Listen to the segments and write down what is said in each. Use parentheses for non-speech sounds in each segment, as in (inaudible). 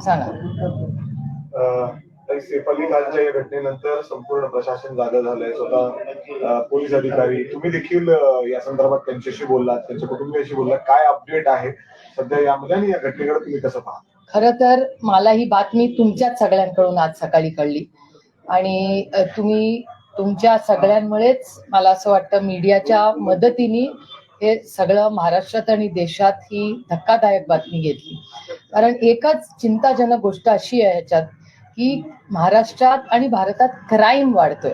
सांगा. अं, ताई, सैफ अली खानच्या या घटनेनंतर संपूर्ण प्रशासन जागा झालंय. स्वतः पोलीस अधिकारी तुम्ही देखील या संदर्भात त्यांच्याशी बोललात त्यांच्या कुटुंबियाशी बोललात. काय अपडेट आहे सध्या यामध्ये आणि या घटनेकडे तुम्ही कसं पाहता? खर तर मला ही बातमी तुमच्याच सगळ्यांकडून आज सकाळी कळली. आणि तुम्ही तुमच्या सगळ्यांमुळेच मला असं वाटतं मीडियाच्या मदतीने हे सगळं महाराष्ट्रात आणि देशात ही धक्कादायक बातमी घेतली. कारण एकच चिंताजनक गोष्ट अशी आहे याच्यात की महाराष्ट्रात आणि भारतात क्राईम वाढतोय.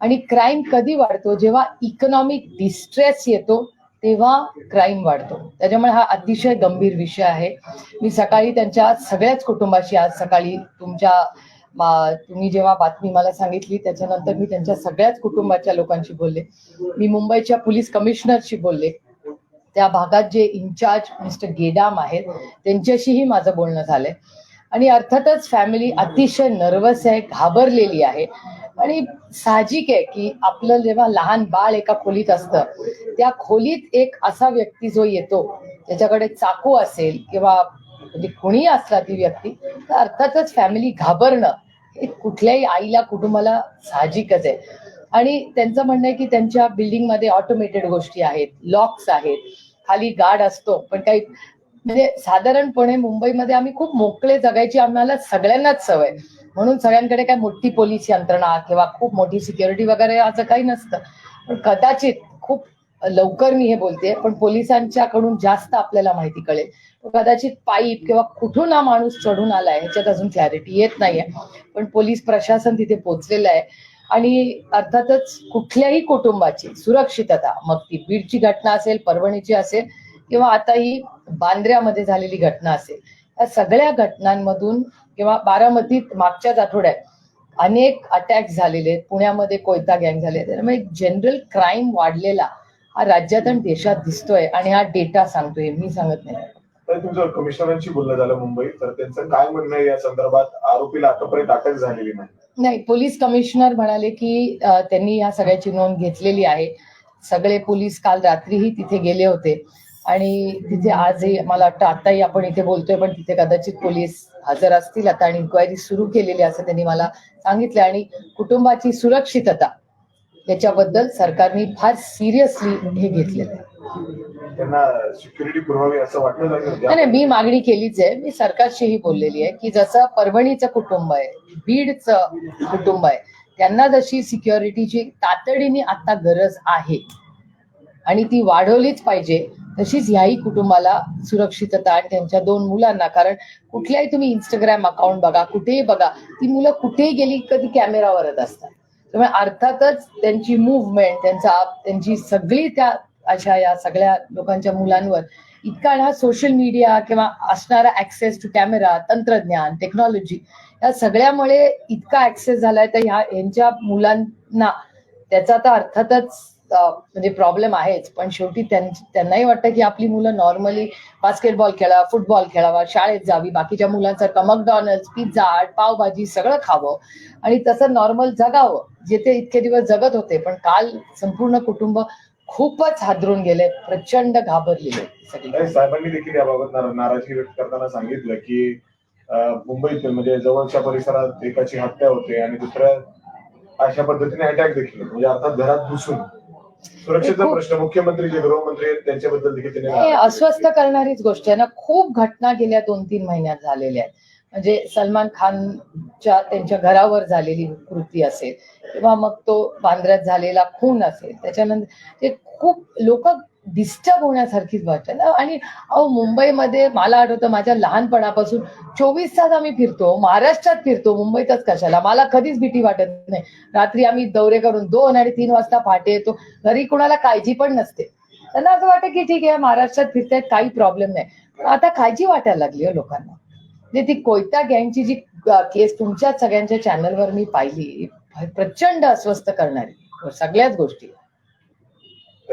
आणि क्राईम कधी वाढतो? जेव्हा इकॉनॉमिक डिस्ट्रेस येतो तेव्हा क्राईम वाढतो. त्याच्यामुळे हा अतिशय गंभीर विषय आहे. मी सकाळी त्यांच्या सगळ्याच कुटुंबाशी आज सकाळी तुमच्या तुम्ही जेव्हा बातमी मला सांगितली त्याच्यानंतर मी त्यांच्या सगळ्याच कुटुंबाच्या लोकांशी बोलले. मी मुंबईच्या पोलीस कमिशनरशी बोलले. त्या भागात जे इन्चार्ज मिस्टर गेडाम आहेत त्यांच्याशीही माझं बोलणं झालंय. आणि अर्थातच फॅमिली अतिशय नर्वस आहे घाबरलेली आहे. आणि साहजिक आहे की आपलं जेव्हा लहान बाळ एका खोलीत असतं त्या खोलीत एक असा व्यक्ती जो येतो त्याच्याकडे चाकू असेल किंवा म्हणजे कोणी असला ती व्यक्ती तर अर्थातच फॅमिली घाबरणं हे कुठल्याही आईला कुटुंबाला साहजिकच आहे. आणि त्यांचं म्हणणं आहे की त्यांच्या बिल्डिंगमध्ये ऑटोमेटेड गोष्टी आहेत लॉक्स आहेत खाली गार्ड असतो पण काही म्हणजे साधारणपणे मुंबईमध्ये आम्ही खूप मोकळे जगायची आम्हाला सगळ्यांनाच सवय म्हणून सगळ्यांकडे काय मोठी पोलीस यंत्रणा किंवा खूप मोठी सिक्युरिटी वगैरे असं काही नसतं. पण कदाचित खूप लवकर मी हे बोलते पण पोलिसांच्याकडून जास्त आपल्याला माहिती कळेल. कदाचित पाईप किंवा कुठून हा माणूस चढून आलाय ह्याच्यात अजून क्लॅरिटी येत नाहीये. पण पोलीस प्रशासन तिथे पोहोचलेलं आहे. आणि अर्थातच कुठल्याही कुटुंबाची सुरक्षितता मग ती बीडची घटना असेल परभणीची असेल किंवा आता ही बांद्र्यामध्ये झालेली घटना असेल या सगळ्या घटनांमधून किंवा बारामतीत मागच्याच आठवड्यात अनेक अटॅक झालेले आहेत. पुण्यामध्ये कोयता गँग झाले त्यामुळे जनरल क्राईम वाढलेला हा राज्यात आणि देशात दिसतोय आणि हा डेटा सांगतोय मी सांगत नाही. तुमचं कमिशनरांशी बोलणं झालं मुंबई तर त्यांचं काय म्हणणं या संदर्भात? आरोपीला आतापर्यंत अटक झालेली नाही. नाही पोलीस कमिशनर म्हणाले की त्यांनी या सगळ्याची नोंद घेतलेली आहे. सगळे पोलीस काल रात्रीही तिथे गेले होते. आणि तिथे आजही मला वाटतं आताही आपण इथे बोलतोय पण तिथे कदाचित पोलीस हजर असतील. आता आणि इन्क्वायरी सुरू केलेली असं त्यांनी मला सांगितलं. आणि कुटुंबाची सुरक्षितता याच्याबद्दल सरकारने फार सिरियसली हे घेतलेलं आहे. त्यांना सिक्युरिटी पुरवावी असं वाटलं नाही नाही, मी मागणी केलीच आहे. मी सरकारशीही बोललेली आहे की जसं परभणीचं कुटुंब आहे बीडचं कुटुंब आहे त्यांना जशी सिक्युरिटीची तातडीने आता गरज आहे आणि ती वाढवलीच पाहिजे तशीच ह्याही कुटुंबाला सुरक्षितता आणि त्यांच्या दोन मुलांना. कारण कुठल्याही तुम्ही इंस्टाग्राम अकाउंट बघा कुठेही बघा ती मुलं कुठेही गेली कधी कॅमेरावरच असतात. त्यामुळे अर्थातच त्यांची मुवमेंट त्यांचा त्यांची सगळी त्या अशा या सगळ्या लोकांच्या मुलांवर इतका हा सोशल मीडिया किंवा असणारा ऍक्सेस टू कॅमेरा तंत्रज्ञान टेक्नॉलॉजी या सगळ्यामुळे इतका ऍक्सेस झालाय. तर ह्या यांच्या मुलांना त्याचा तर अर्थातच म्हणजे प्रॉब्लेम आहेच. पण शेवटी त्यांनाही वाटतं की आपली मुलं नॉर्मली बास्केटबॉल खेळा फुटबॉल खेळावा शाळेत जावी बाकीच्या मुलांसारखं मकडॉनल्ड पिझ्झा पावभाजी सगळं खावं आणि तसं नॉर्मल जगावं. जे ते इतके दिवस जगत होते पण काल संपूर्ण कुटुंब खूपच हादरून गेले प्रचंड घाबरलेले साहेबांनी देखील याबाबत नाराजी व्यक्त करताना सांगितलं की मुंबईत म्हणजे जवळच्या परिसरात एकाची हत्या होते आणि दुसऱ्या अशा पद्धतीने अटॅक देखील म्हणजे अर्थात घरात घुसून. सुरक्षेचा खूप- प्रश्न मुख्यमंत्री जे गृहमंत्री आहेत त्यांच्याबद्दल देखील त्यांनी हे अस्वस्थ करणारीच गोष्ट आहे ना. खूप घटना गेल्या दोन तीन महिन्यात झालेल्या आहेत. म्हणजे सलमान खानच्या त्यांच्या घरावर झालेली कृती असेल किंवा मग तो बांद्र्यात झालेला खून असेल त्याच्यानंतर ते खूप लोक डिस्टर्ब होण्यासारखीच गोष्ट आहे. ना आणि अहो मुंबईमध्ये मला आठवतं माझ्या लहानपणापासून चोवीस तास आम्ही फिरतो महाराष्ट्रात फिरतो मुंबईतच कशाला? मला कधीच भीती वाटत नाही. रात्री आम्ही दौरे करून दोन आणि तीन वाजता पहाटे येतो. घरी कुणाला काळजी पण नसते. त्यांना असं वाटतं की ठीक आहे महाराष्ट्रात फिरतायत काही प्रॉब्लेम नाही. पण आता काळजी वाटायला लागली हो लोकांना. म्हणजे ती कोयता गँगची जी केस तुमच्या सगळ्यांच्या चॅनलवर मी पाहिली प्रचंड अस्वस्थ करणारी. सगळ्याच गोष्टी.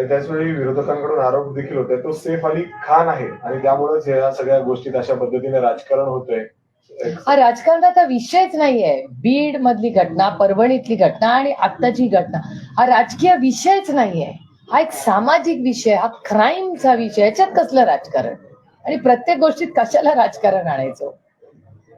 त्याचवेळी विरोधकांकडून आरोप देखील होते. तो सेफ अली खान आहे आणि त्यामुळेच या सगळ्या गोष्टीत अशा पद्धतीने राजकारण होतंय हा राजकारणाचा विषयच नाहीये. बीड मधली घटना परभणीतली घटना आणि आत्ताची घटना. हा राजकीय विषयच नाहीये. हा एक सामाजिक विषय हा क्राईमचा विषय. याच्यात कसलं राजकारण? आणि प्रत्येक गोष्टीत कशाला राजकारण आणायचं?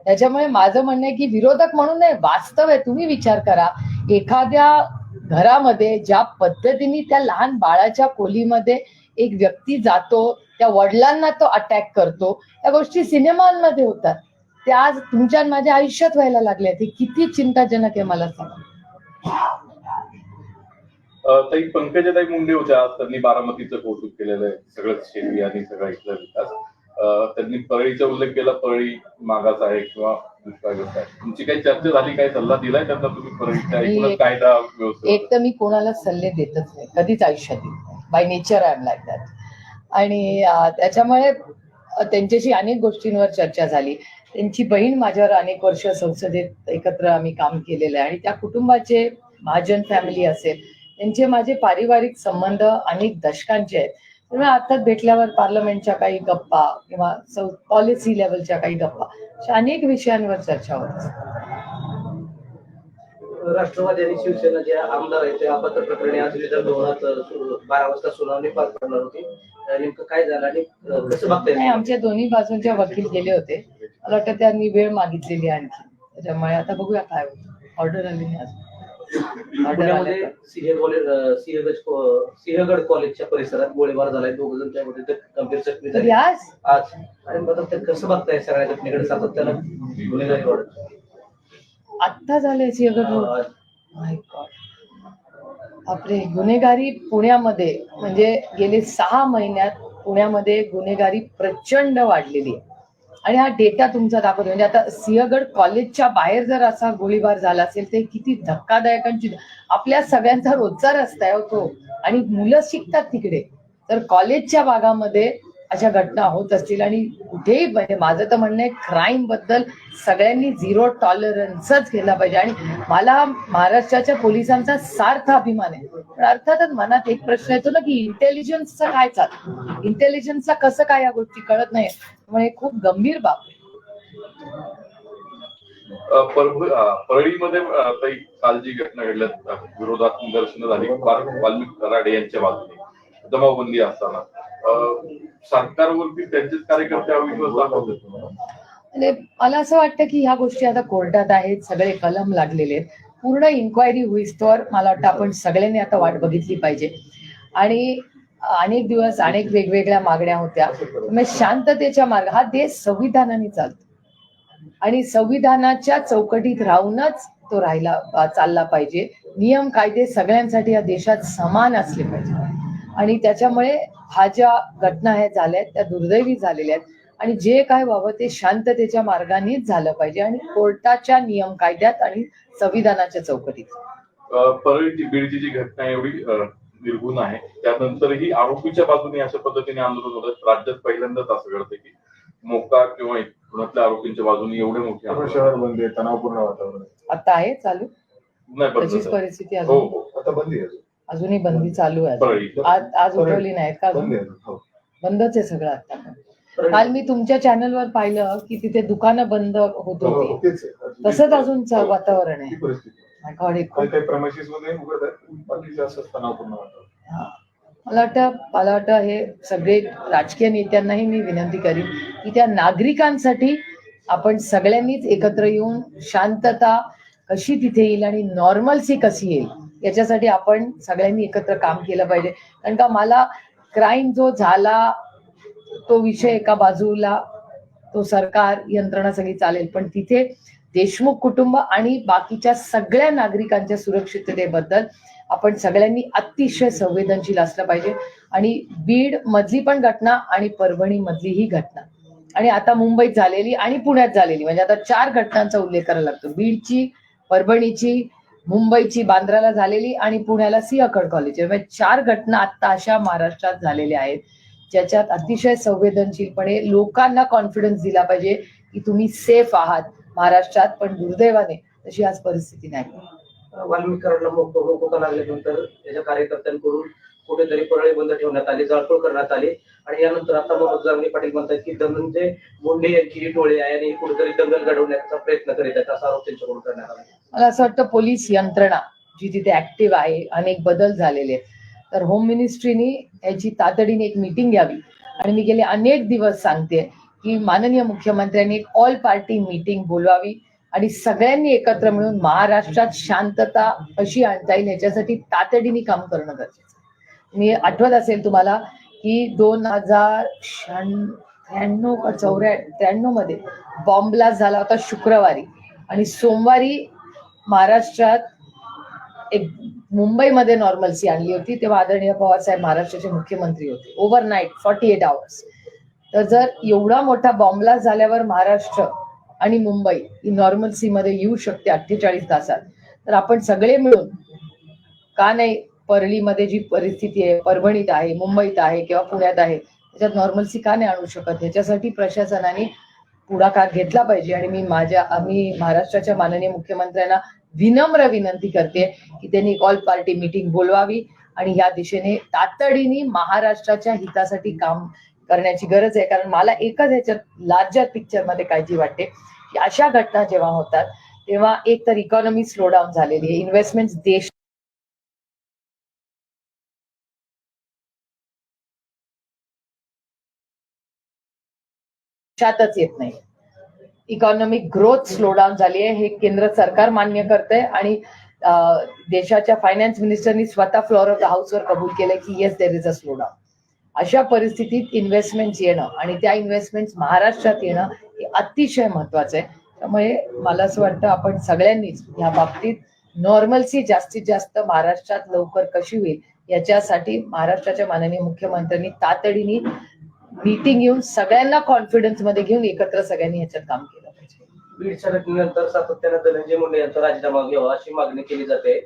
त्याच्यामुळे माझं म्हणणं आहे की विरोधक म्हणून नाही वास्तव आहे. तुम्ही विचार करा. एखाद्या घरामध्ये ज्या पद्धतीने त्या लहान बाळाच्या खोलीमध्ये एक व्यक्ती जातो त्या वडिलांना तो अटॅक करतो या गोष्टी सिनेमांमध्ये होतात. त्या आज तुमच्या माझ्या आयुष्यात व्हायला लागल्या ते किती चिंताजनक आहे मला सांगा. अ, ताई पंकजाताई मुंडे होत्या. त्यांनी बारामतीचं कौतुक केलेलं आहे. सगळंच शेती आणि सगळा इथला विकास. त्यांनी परळीचा उल्लेख केला. परळी मागास आहे किंवा तुमची काही चर्चा झाली काही सल्ला दिलाय त्यांना तुम्ही कायदा एक तर मी कोणाला सल्ले देतच नाही कधीच आयुष्यात by nature I am like that आणि त्याच्यामुळे त्यांच्याशी अनेक गोष्टींवर चर्चा झाली. त्यांची बहीण माझ्यावर अनेक वर्ष संसदेत एकत्र आम्ही काम केलेलं आहे आणि त्या कुटुंबाचे महाजन फॅमिली असेल त्यांचे माझे पारिवारिक संबंध अनेक दशकांचे आहेत. त्यामुळे अर्थात भेटल्यावर पार्लमेंटच्या काही गप्पा किंवा पॉलिसी लेवलच्या काही गप्पा अशा अनेक विषयांवर चर्चा होत असते. राष्ट्रवादी आणि शिवसेना जे आमदार आहेत ते अपात्र प्रकरणी आज विधान भवनात अ, सु- बारा वाजता सुनावणी पार पडणार होती. नेमकं काय झालं आणि कसं बघताय? आमच्या दोन्ही बाजूंच्या वकील गेले होते. मला वाटतं त्यांनी वेळ मागितलेली आणखी. त्याच्यामुळे आता बघूया काय ऑर्डर आली ऑर्डर पुण्यामध्ये सिंह कॉलेज सिंहगड सिंहगड कॉलेजच्या परिसरात गोळीबार झालाय. दोघ जण त्यामध्ये गंभीर जखमी तरी झाले आज? आणि मग ते कसं बघताय सगळ्या घटनेकडे सातत्यानं? गुन्हेगारी वाढत आत्ता झाले सिंहगड. बापरे गुन्हेगारी पुण्यामध्ये म्हणजे गेले सहा महिन्यात पुण्यामध्ये गुन्हेगारी प्रचंड वाढलेली आहे. आणि हा डेटा तुमचा दाखवतो म्हणजे आता सिंहगड कॉलेजच्या बाहेर जर असा गोळीबार झाला असेल तर किती धक्कादायक आणि आपल्या सगळ्यांचा रोजचा रस्ता आहे हो तो. आणि मुलं शिकतात तिकडे. तर कॉलेजच्या भागामध्ये अशा घटना होत असतील आणि कुठेही म्हणजे माझं तर म्हणणं आहे क्राईमबद्दल सगळ्यांनी झिरो टॉलरन्सच केला पाहिजे. आणि मला महाराष्ट्राच्या पोलिसांचा सार्थ अभिमान आहे. पण अर्थातच मनात एक प्रश्न येतो ना की इंटेलिजन्सचा काय चाल इंटेलिजन्सला कसं काय या गोष्टी कळत नाही त्यामुळे खूप गंभीर बाब आहे. परळीमध्ये काल जी घटना घडल्या विरोधात निदर्शनं झाली. वाल- वाल्मिक कराडे यांच्या बाजूने. जमावबंदी असताना. सरकारवरती त्यांचेच कार्यकर्ते अविश्वास दाखवतात म्हणजे मला असं वाटतं की ह्या गोष्टी आता कोर्टात आहेत. सगळे कलम लागलेले आहेत. पूर्ण इन्क्वायरी होईस्तोवर मला वाटतं आपण सगळ्यांनी आता वाट बघितली पाहिजे. आणि अनेक दिवस अनेक वेगवेगळ्या मागण्या होत्या. त्यामुळे शांततेच्या मार्ग हा देश संविधानाने चालतो. आणि संविधानाच्या चौकटीत राहूनच तो राहिला चालला पाहिजे. नियम कायदे सगळ्यांसाठी या देशात समान असले पाहिजे. आणि त्याच्यामुळे हा ज्या घटना ह्या झाल्या आहेत त्या दुर्दैवी झालेल्या आहेत. आणि जे काय व्हावं ते शांततेच्या मार्गानेच झालं पाहिजे. आणि कोर्टाच्या नियम कायद्यात आणि संविधानाच्या चौकटीत. परळीची बीडची जी घटना एवढी निर्गुण आहे. त्यानंतरही आरोपीच्या बाजूने अशा पद्धतीने आंदोलन होतं. राज्यात पहिल्यांदाच असं घडतं की मोका किंवा पुण्यातल्या आरोपींच्या बाजूने एवढे मोठे. शहर बंदी आहे तणावपूर्ण वातावरण. आता आहे चालू? नाही तशीच. परिस्थिती हो अजून? हो. आता बंदी आहे अजूनही बंदी चालू आहे आज आज उठवली नाही का अजून? बंदी आहे हो. बंदच आहे सगळं आता. काल मी तुमच्या चॅनलवर पाहिलं की तिथे दुकानं बंद होत हो, होती. तसंच अजून वातावरण आहे. हे काही काही प्रमाशिसमध्ये तणावपूर्ण हा. मला वाटतं मला वाटतं हे सगळे राजकीय नेत्यांनाही मी विनंती करीन की त्या नागरिकांसाठी आपण सगळ्यांनीच एकत्र येऊन शांतता कशी तिथे येईल आणि नॉर्मलसी कशी येईल याच्यासाठी आपण सगळ्यांनी एकत्र काम केलं पाहिजे. कारण का मला क्राईम जो झाला तो विषय एका बाजूला तो सरकार यंत्रणा सगळी चालेल पण तिथे देशमुख कुटुंब आणि बाकीच्या सगळ्या नागरिकांच्या सुरक्षिततेबद्दल आपण सगळ्यांनी अतिशय संवेदनशील असलं पाहिजे. आणि बीड मधली पण घटना आणि परभणी मधली ही घटना. आणि आता मुंबईत झालेली आणि पुण्यात झालेली. म्हणजे आता चार घटनांचा उल्लेख करायला लागतो. बीडची परभणीची मुंबईची बांद्राला झालेली आणि पुण्याला सिंहगड कॉलेज म्हणजे चार घटना आता अशा महाराष्ट्रात झालेल्या आहेत. ज्याच्यात अतिशय संवेदनशीलपणे लोकांना कॉन्फिडन्स दिला पाहिजे की तुम्ही सेफ आहात. महाराष्ट्रात पण दुर्दैवाने तशी आज परिस्थिती नाही. वाल्मिक कराडला मोको मोकोका लागल्यानंतर त्याच्या कार्यकर्त्यांकडून कुठेतरी परळी बंद ठेवण्यात आली जाळपोळ करण्यात आली. आणि यानंतर आता मनोज जांगणे पाटील म्हणतात की धनंजय मुंडे यांची ही टोळी आहे आणि कुठेतरी दंगल घडवण्याचा प्रयत्न करीत आहेत असा आरोप त्यांच्याकडून करण्यात आला. मला असं वाटतं पोलीस यंत्रणा जी तिथे ऍक्टिव्ह आहे अनेक बदल झालेले आहेत. तर होम मिनिस्ट्रीनी याची तातडीने एक मीटिंग घ्यावी. आणि मी गेले अनेक दिवस सांगते की माननीय मुख्यमंत्र्यांनी एक ऑल पार्टी मीटिंग बोलवावी आणि सगळ्यांनी एकत्र मिळून महाराष्ट्रात शांतता अशी आणता येईल याच्यासाठी तातडीने काम करणं गरजेचं मी आठवत असेल तुम्हाला की दोन हजार त्र्याण्णव का चौऱ्या त्र्याण्णवमध्ये बॉम्बलास्ट झाला होता शुक्रवारी आणि सोमवारी महाराष्ट्रात एक मुंबईमध्ये नॉर्मलसी आणली होती तेव्हा आदरणीय पवार साहेब महाराष्ट्राचे मुख्यमंत्री होते. ओव्हरनाईट फॉर्टी एट आवर्स तर जर एवढा मोठा बॉम्बला झाल्यावर महाराष्ट्र आणि मुंबई ही नॉर्मल्सी मध्ये येऊ शकते अठ्ठेचाळीस तासात. तर आपण सगळे मिळून का नाही परळीमध्ये जी परिस्थिती आहे परभणीत आहे मुंबईत आहे किंवा पुण्यात आहे त्याच्यात नॉर्मलसी का नाही आणू शकत? ह्याच्यासाठी प्रशासनाने पुढाकार घेतला पाहिजे आणि मी माझ्या आम्ही महाराष्ट्राच्या माननीय मुख्यमंत्र्यांना विनम्र विनंती करते की त्यांनी ऑल पार्टी मीटिंग बोलवावी आणि या दिशेने तातडीने महाराष्ट्राच्या हितासाठी काम करण्याची गरज आहे. कारण मला एकच ह्याच्यात लार्जर पिक्चरमध्ये काळजी वाटते. की अशा घटना जेव्हा होतात तेव्हा एक तर इकॉनॉमी स्लो डाऊन झालेली आहे. इन्व्हेस्टमेंट देश देशातच येत नाही. इकॉनॉमिक ग्रोथ स्लो डाऊन झाली आहे. हे केंद्र सरकार मान्य करतंय. आणि देशाच्या फायनान्स मिनिस्टरनी स्वतः फ्लोअर ऑफ द हाऊसवर कबूल केलंय की yes there is a slow down अशा परिस्थितीत इन्व्हेस्टमेंट येणं आणि त्या इन्व्हेस्टमेंट महाराष्ट्रात येणं हे अतिशय महत्वाचं आहे. त्यामुळे मला असं वाटतं आपण सगळ्यांनीच या बाबतीत नॉर्मलसी जास्तीत जास्त महाराष्ट्रात लवकर कशी होईल याच्यासाठी महाराष्ट्राच्या माननीय मुख्यमंत्र्यांनी तातडीने मीटिंग घेऊन सगळ्यांना कॉन्फिडन्समध्ये घेऊन एकत्र सगळ्यांनी याच्यात काम केलं पाहिजे. बीडच्या सातत्यानं धनंजय मुंडे यांचा राजीनामा घ्यावा अशी मागणी केली जाते.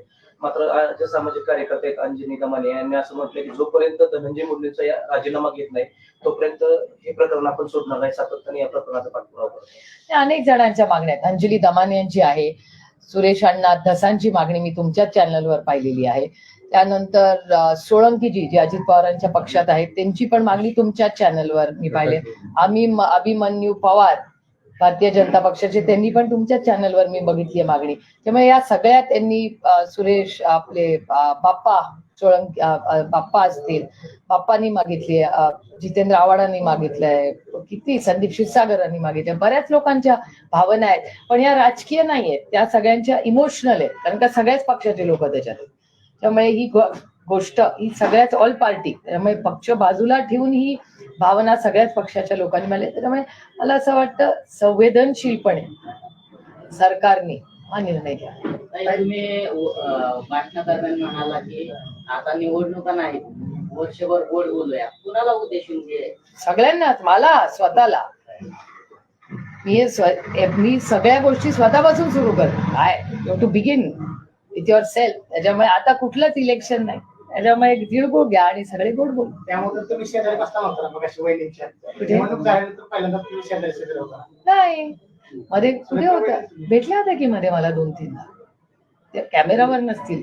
मात्र आज जे सामाजिक कार्यकर्ते आहेत अंजनी दमाने यांनी असं म्हटलं की जोपर्यंत धनंजय मुंडेंचा या राजीनामा घेत नाही तोपर्यंत हे प्रकरण आपण सोडणार नाही सातत्याने या प्रकरणाचा पाठपुरावा करतो. अनेक जणांच्या मागण्या आहेत. अंजली दमाने यांची आहे सुरेश अण्णा धसांची मागणी मी तुमच्याच चॅनलवर पाहिलेली आहे. त्यानंतर सोळंकीजी जी अजित पवारांच्या पक्षात आहेत त्यांची पण मागणी तुमच्याच चॅनलवर मी पाहिले (laughs) आम्ही अभिमन्यू पवार भारतीय जनता पक्षाचे. त्यांनी पण तुमच्याच चॅनलवर मी बघितली आहे मागणी. त्यामुळे या सगळ्या त्यांनी सुरेश आपले बाप्पा सोळंकी बाप्पा असतील बाप्पांनी मागितली जितेंद्र आव्हाडांनी मागितलंय किती संदीप क्षीरसागरांनी मागितलंय. बऱ्याच लोकांच्या भावना आहेत पण या राजकीय नाही आहेत त्या सगळ्यांच्या इमोशनल आहेत कारण का सगळ्याच पक्षाचे लोक त्याच्यात त्यामुळे ही गोष्ट ही सगळ्याच ऑल पार्टी त्यामुळे पक्ष बाजूला ठेवून ही भावना सगळ्याच पक्षाच्या लोकांनी मांडली. त्यामुळे मला असं वाटतं संवेदनशीलपणे सरकारने हा निर्णय घ्या. तुम्ही अं, भाषणादरम्यान म्हणाला की आता निवडणुका नाहीत. वर्षभर गोड बोलूया. कुणाला उद्देशून घे सगळ्यांनाच मला स्वतःला. मी मी सगळ्या गोष्टी स्वतःपासून सुरू करते. काय? To begin with yourself त्याच्यामुळे आता कुठलंच इलेक्शन नाही. त्याच्यामुळे एक तिळगुळ घ्या आणि सगळे गोड बोल. त्यामुळे तुम्ही शेजारी बसता म्हणता मग अशी वहिनीच्या. कुठे? निवडणूक झाल्यानंतर पहिल्यांदा तुम्ही शेजारी शेजारी होता. नाही. मध्ये कुठे होता? भेटल्या होत्या की मध्ये मला दोन त्या कॅमेरावर नसतील.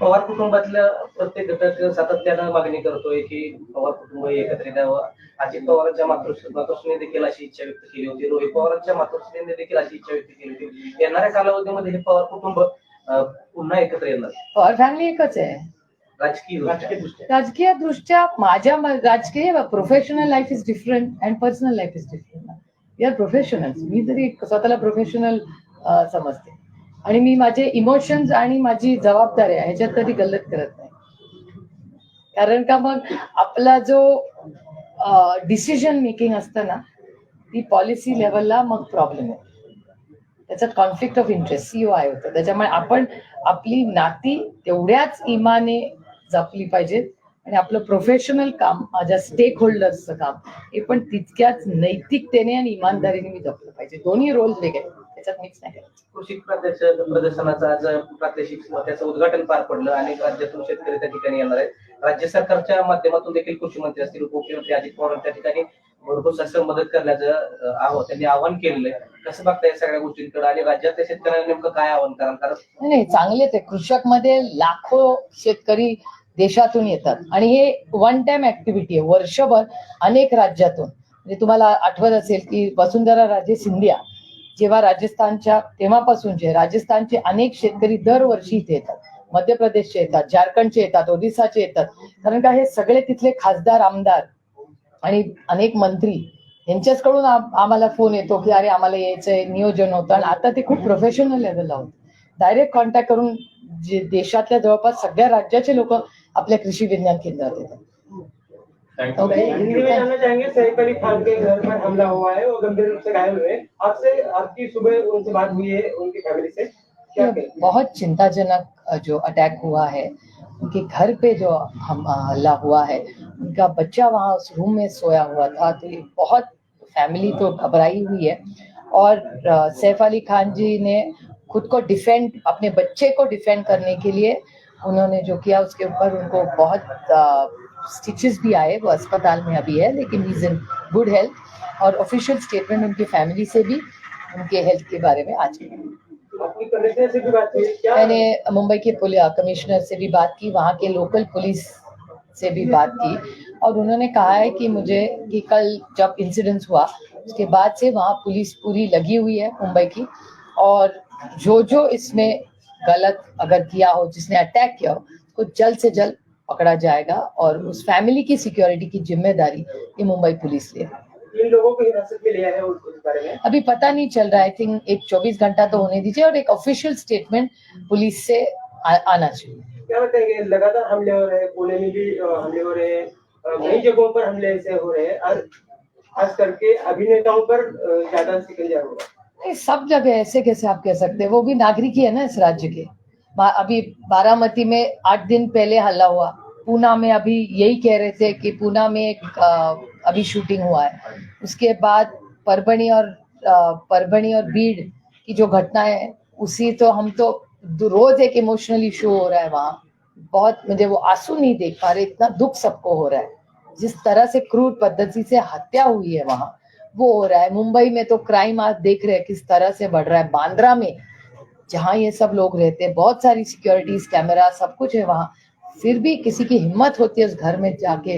पवार कुटुंबातल्या प्रत्येक घटक सातत्यानं मागणी करतोय की पवार कुटुंब एकत्रित यावं अजित पवारांच्या मातृ मातोश्रीने देखील अशी इच्छा व्यक्त केली होती. रोहित पवारांच्या मातोश्रीने देखील अशी इच्छा व्यक्त केली होती. येणाऱ्या कालावधीमध्ये हे पवार कुटुंब पुन्हा एकत्र येणार. पवार फॅमिली एकच आहे. राजकीय राजकीय दृष्ट्या. दृष्ट्या राजकीय दृष्ट्या माझ्या राजकीय professional life is different and personal life is different we are professional मी तरी स्वतःला प्रोफेशनल समजते. आणि मी माझे इमोशन्स आणि माझी जबाबदारी आहे ह्याच्यात कधी गल्लत करत नाही. कारण का मग आपला जो डिसिजन मेकिंग असतं ना ती पॉलिसी लेवलला मग प्रॉब्लेम आहे त्याच्यात कॉन्फ्लिक्ट ऑफ इंटरेस्ट सीओ आहे होतं. त्याच्यामुळे आपण आपली नाती तेवढ्याच इमाने जपली पाहिजेत आणि आपलं प्रोफेशनल काम माझ्या स्टेक होल्डर्सचं काम हे पण तितक्याच नैतिकतेने आणि इमानदारीने मी जपलं पाहिजे. दोन्ही रोल वेगळे त्याच्यात मिक्स नाही कृषी प्रदर्शनाचं आज प्रात्यक्षिक त्याचं उद्घाटन पार पडलं आणि राज्यातून शेतकरी त्या ठिकाणी येणार आहेत. राज्य सरकारच्या माध्यमातून देखील कृषी मंत्री असतील उपमुख्यमंत्री अजित पवार त्या ठिकाणी भरपूर असं मदत करण्याचं अं, त्यांनी आवाहन केलेलं आहे. कसं बघताय या सगळ्या गोष्टींकडे? आणि राज्यातल्या शेतकऱ्यांना नेमकं काय आव्हान कराल? कारण नाही चांगले चांगलेच आहे कृषकमध्ये लाखो शेतकरी देशातून येतात. आणि हे वन टाइम ऍक्टिव्हिटी आहे. वर्षभर अनेक राज्यातून. म्हणजे तुम्हाला आठवत असेल की वसुंधरा राजे सिंधिया जेव्हा राजस्थानच्या तेव्हापासून जे राजस्थानचे अनेक शेतकरी दरवर्षी इथे येतात. मध्य प्रदेशचे येतात झारखंडचे येतात ओदिसाचे येतात. कारण का हे सगळे तिथले खासदार आमदार आणि अनेक मंत्री यांच्याचकडून आम- आम्हाला फ़ोन येतो की अरे आम्हाला यायचंय नियोजन होतं. आणि आता ते खूप प्रोफेशनल लेवलला होत. डायरेक्ट कॉन्टॅक्ट करून जे देशातल्या जवळपास सगळ्या राज्याचे लोक आपल्या कृषी विज्ञान केंद्रात येतात. ओके में जानना चाहेंगे सैफ अली खान के घर पर हमला हुआ है वो गंभीर रूप से घायल हुए। आपसे आपकी सुबह उनसे बात हुई है उनकी फैमिली से। क्या ये कहते बहुत चिंताजनक जो अटैक हुआ है उनके घर पे जो हम हमला हुआ है उनका बच्चा वहाँ उस रूम में सोया हुआ था तो ये बहुत फैमिली तो घबराई हुई है। और सैफ अली खान जी ने खुद को डिफेंड अपने बच्चे को डिफेंड करने के लिए उन्होंने जो किया उसके ऊपर उनको बहुत स्टिचेस भी आए। वो अस्पताल में अभी है लेकिन इज़ इन गुड हेल्थ और ऑफिशियल स्टेटमेंट उनकी फैमिली से भी उनके हेल्थ के बारे में आज हैं? बात हुई क्या मैंने मुंबई के पुलिस कमिश्नर से भी बात की। वहाँ के लोकल पुलिस से भी बात की और उन्होंने कहा है कि मुझे कि कल जब इंसिडेंस हुआ उसके बाद से वहाँ पुलिस पूरी लगी हुई है मुंबई की और जो जो इसमें गलत अगर किया हो जिसने अटैक किया हो उसको जल्द से जल्द पकड़ा जाएगा और उस फैमिली की सिक्योरिटी की ज़िम्मेदारी ये मुंबई पुलिस ले इन लोगों को हिरासत में लिया है उस उस बारे में? अभी पता नहीं चल रहा है। आई थिंक एक 24 घंटा तो होने दीजिए और एक ऑफिशियल स्टेटमेंट पुलिस से आ, आना चाहिए। क्या बताएँगे? लगातार हमले हो रहे हैं पुणे में भी हमले हो रहे हैं कई जगहों पर हमले ऐसे हो रहे हैं खास करके अभिनेताओं पर ज़्यादा शिकंजा हो रहा है। सब जगह ऐसे कैसे आप कह सकते हैं? वो भी नागरिक ही है ना इस राज्य के। अभी बारामती में आठ दिन पहले हल्ला हुआ। पूना में अभी यही कह रहे थे कि पूना में एक अभी शूटिंग हुआ है। उसके बाद परभणी और परभणी और बीड़ की जो घटना है, उसी तो हम तो रोज एक इमोशनल इशू हो रहा है वहाँ। बहुत मुझे वो आँसू नहीं देख पा रहे, इतना दुख सबको हो रहा है। जिस तरह से क्रूर पद्धति से हत्या हुई है वहाँ, वो हो रहा है। मुंबई में तो क्राइम आप देख रहे हैं किस तरह से बढ़ रहा है। बांद्रा में, जहाँ ये सब लोग रहते हैं, बहुत सारी सिक्योरिटीज कैमरा सब कुछ है वहाँ। फिर भी किसी की हिम्मत होती है उस घर में जाके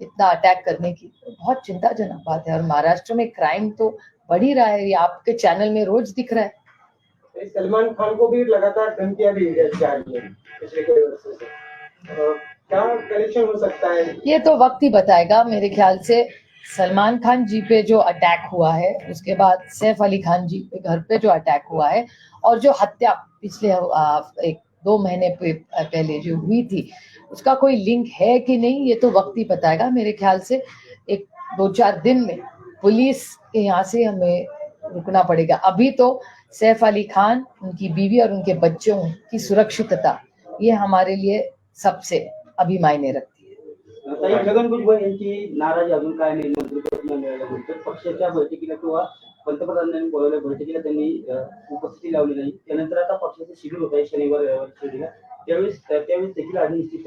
इतना अटैक करने की। तो बहुत चिंताजनक बात है। और महाराष्ट्र में क्राइम तो बढ़ ही रहा है। ये आपके चैनल में रोज दिख रहा है। सलमान खान को भी लगातार धमकियाँ दी जा रही है पिछले कई वर्षों से। क्या कनेक्शन हो सकता है? ये तो वक्त ही बताएगा मेरे ख्याल से। सलमान खान जी पे जो अटैक हुआ है, उसके बाद सैफ अली खान जी पे घर पे जो अटैक हुआ है, और जो हत्या पिछले एक दो महीने पहले जो हुई थी, उसका कोई लिंक है कि नहीं, ये तो वक्त ही बताएगा मेरे ख्याल से। एक दो चार दिन में पुलिस के यहाँ से हमें रुकना पड़ेगा। अभी तो सैफ अली खान उनकी बीवी और उनके बच्चों की सुरक्षितता ये हमारे लिए सबसे अभी मायने रखती है। ताई छगन भुजबळ यांची नाराजी अजून काय नाही मंत्रिपद न पक्षाच्या बैठकीला किंवा पंतप्रधानांनी बोलवल्या बैठकीला त्यांनी उपस्थिती लावली नाही। त्यानंतर आता पक्षाचं शिबिर होत आहे शनिवार रविवार शिबिर त्यावेळेस त्यावेळेस देखील आधी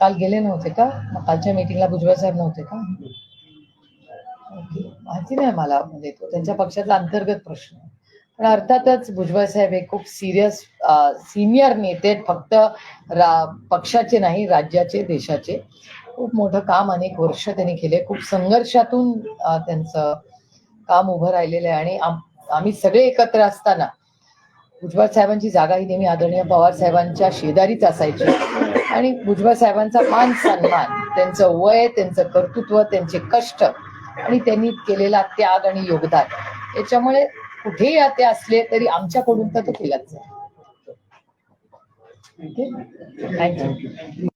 काल गेले नव्हते का? कालच्या मीटिंगला भुजबळ साहेब नव्हते का? ओके. माहिती नाही मला म्हणजे तो त्यांच्या पक्षाचा अंतर्गत प्रश्न पण अर्थातच भुजबळ साहेब हे खूप सिरियस सिनियर नेते फक्त रा पक्षाचे नाही राज्याचे देशाचे. खूप मोठं काम अनेक वर्ष त्यांनी केले. खूप संघर्षातून त्यांचं काम उभं राहिलेलं आहे. आणि आम- आम्ही सगळे एकत्र असताना भुजबळ साहेबांची जागा ही नेहमी आदरणीय पवार साहेबांच्या शेजारीच असायची. आणि भुजबळ साहेबांचा मान सन्मान त्यांचं वय त्यांचं कर्तृत्व त्यांचे कष्ट आणि त्यांनी केलेला त्याग आणि योगदान. याच्यामुळे कुठेही ते असले तरी आमच्याकडून तर तो केलाच थँक्यू